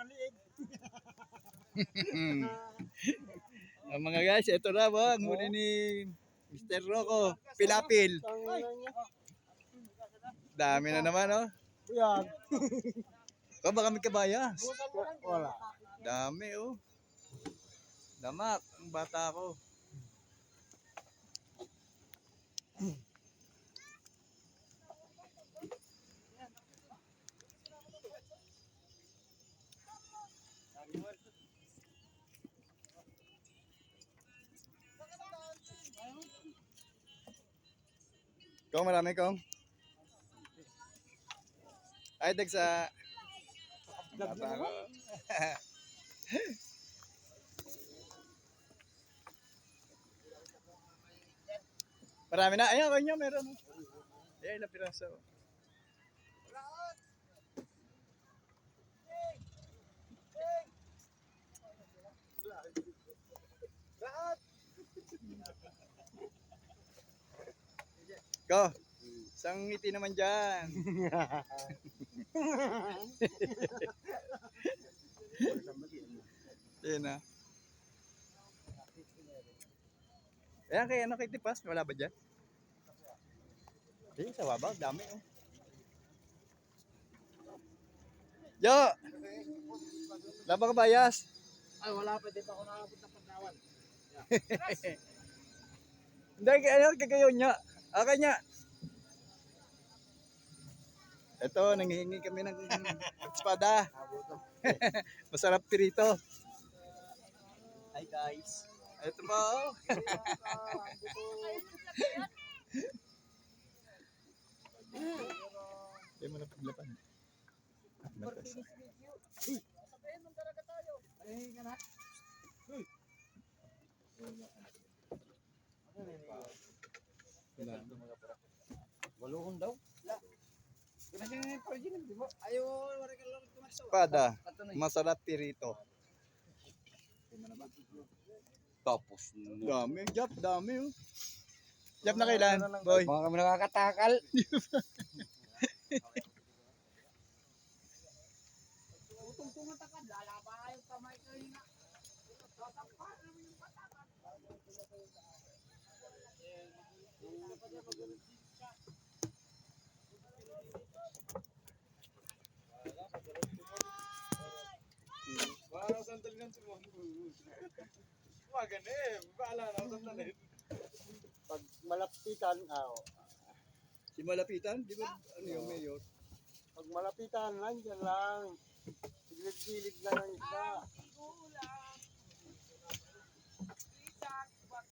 ng liig. Ang mga guys, ito na ba ang huli ni Mr. Rocco, Pilapil. Dami na naman, oh. Yan. O, baka may kabayas. Wala. Dami, oh. Damak, ang bata ko. Kong, marami kong. Ay, dag sa... Bata ko. Marami na. Ayan, kanya meron. Ayan, ilang piraso. Go. Isang ngiti naman dyan. Ayan na. Ayan, kaya ano kay Tipas? Wala ba dyan? Eh, sa baba, dami oh. Yo! Laba ka bayas? Ay, wala pa. Di pa ako nakabot ng pandawan. Hindi, kaya ano, kagayo niya. Aka niya. Ito, nanghihingi kami ng espada. Masarap pirito. Hi guys. Ito po. Hindi mo na paglapan. Matas. Waluhon daw. Ayaw, lang tumaso. Espada. Masarap pirito. Tapos, Dami, Jap, dami oh. Jap na kailan, boy? mga kami nakakatakal. Kung tumatakad, Na. Pag malapitan, ah, oh. Si Malapitan, di ba ano yung mayor? pag malapitan, nandyan lang. Gilid-gilid lang ang